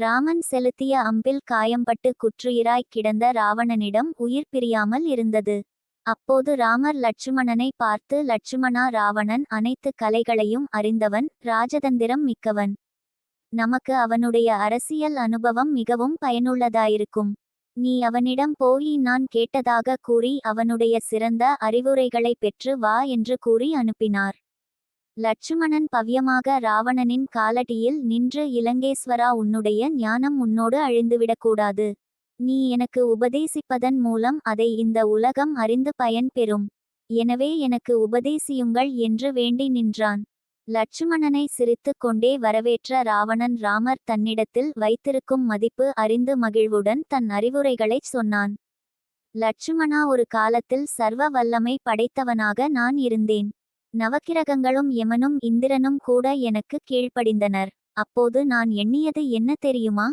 ராமன் செலுத்திய அம்பில் காயம்பட்டு குற்றுயிராய் கிடந்த ராவணனிடம் உயிர் பிரியாமல் இருந்தது. அப்போது ராமர் லட்சுமணனை பார்த்து லட்சுமணா ராவணன் அனைத்து கலைகளையும் அறிந்தவன் ராஜதந்திரம் மிக்கவன். நமக்கு அவனுடைய அரசியல் அனுபவம் மிகவும் பயனுள்ளதாயிருக்கும். நீ அவனிடம் போய் நான் கேட்டதாக கூறி அவனுடைய சிறந்த அறிவுரைகளை பெற்று வா என்று கூறி அனுப்பினார். லட்சுமணன் பவ்யமாக ராவணனின் காலடியில் நின்று இலங்கேஸ்வரா உன்னுடைய ஞானம் உன்னோடு அழிந்துவிடக்கூடாது. நீ எனக்கு உபதேசிப்பதன் மூலம் அதை இந்த உலகம் அறிந்து பயன் பெறும். எனவே எனக்கு உபதேசியுங்கள் என்று வேண்டி நின்றான். லட்சுமணனை சிரித்துக் கொண்டே வரவேற்ற ராவணன் ராமர் தன்னிடத்தில் வைத்திருக்கும் மதிப்பு அறிந்து மகிழ்வுடன் தன் அறிவுரைகளைச் சொன்னான். லட்சுமணா ஒரு காலத்தில் சர்வ வல்லமை படைத்தவனாக நான் இருந்தேன். நவக்கிரகங்களும் யமனும் இந்திரனும் கூட எனக்கு கீழ்ப்படிந்தனர். அப்போது நான் எண்ணியது என்ன தெரியுமா?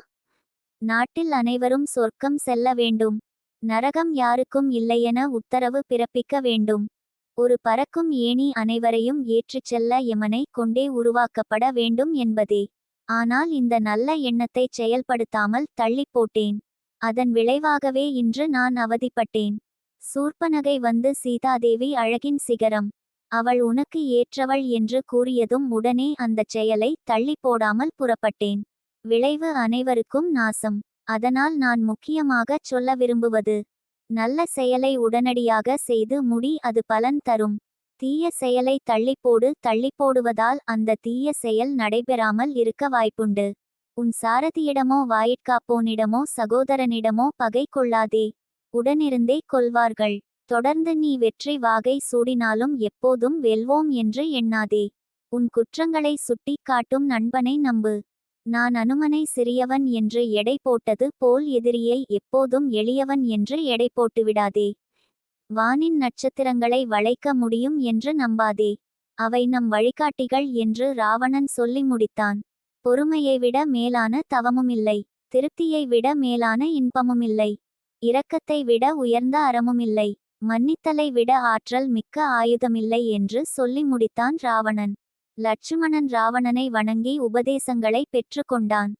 நாட்டில் அனைவரும் சொர்க்கம் செல்ல வேண்டும். நரகம் யாருக்கும் இல்லையென உத்தரவு பிறப்பிக்க வேண்டும். ஒரு பறக்கும் ஏணி அனைவரையும் ஏற்றிச் செல்ல யமனை கொண்டே உருவாக்கப்பட வேண்டும் என்பதே. ஆனால் இந்த நல்ல எண்ணத்தைச் செயல்படுத்தாமல் தள்ளிப் போட்டேன். அதன் விளைவாகவே இன்று நான் அவதிப்பட்டேன். சூர்பனகை வந்து சீதாதேவி அழகின் சிகரம். அவள் உனக்கு ஏற்றவள் என்று கூறியதும் உடனே அந்தச் செயலை தள்ளி போடாமல் புறப்பட்டேன். விளைவு அனைவருக்கும் நாசம். அதனால் நான் முக்கியமாகச் சொல்ல விரும்புவது நல்ல செயலை உடனடியாக செய்து முடி அது பலன் தரும். தீய செயலை தள்ளிப்போடு தள்ளிப்போடுவதால் அந்த தீய செயல் நடைபெறாமல் இருக்க வாய்ப்புண்டு. உன் சாரதியிடமோ வாயிற்காப்போனிடமோ சகோதரனிடமோ பகை கொள்ளாதே. உடனிருந்தே கொள்வார்கள். தொடர்ந்து நீ வெற்றி வாகை சூடினாலும் எப்போதும் வெல்வோம் என்று எண்ணாதே. உன் குற்றங்களை சுட்டிக்காட்டும் நண்பனை நம்பு. நான் அனுமனை சிறியவன் என்று எடை போட்டது போல் எதிரியை எப்போதும் எளியவன் என்று எடை போட்டுவிடாதே வானின் நட்சத்திரங்களை வளைக்க முடியும் என்று நம்பாதே. அவை நம் வழிகாட்டிகள் என்று ராவணன் சொல்லி முடித்தான். பொறுமையை விட மேலான தவமுமில்லை. திருப்தியை விட மேலான இன்பமுமில்லை. இரக்கத்தை விட உயர்ந்த அறமுமில்லை. மன்னித்தலை விட ஆற்றல் மிக்க ஆயுதமில்லை என்று சொல்லி முடித்தான் ராவணன். லட்சுமணன் ராவணனை வணங்கி உபதேசங்களை பெற்றுக்கொண்டான்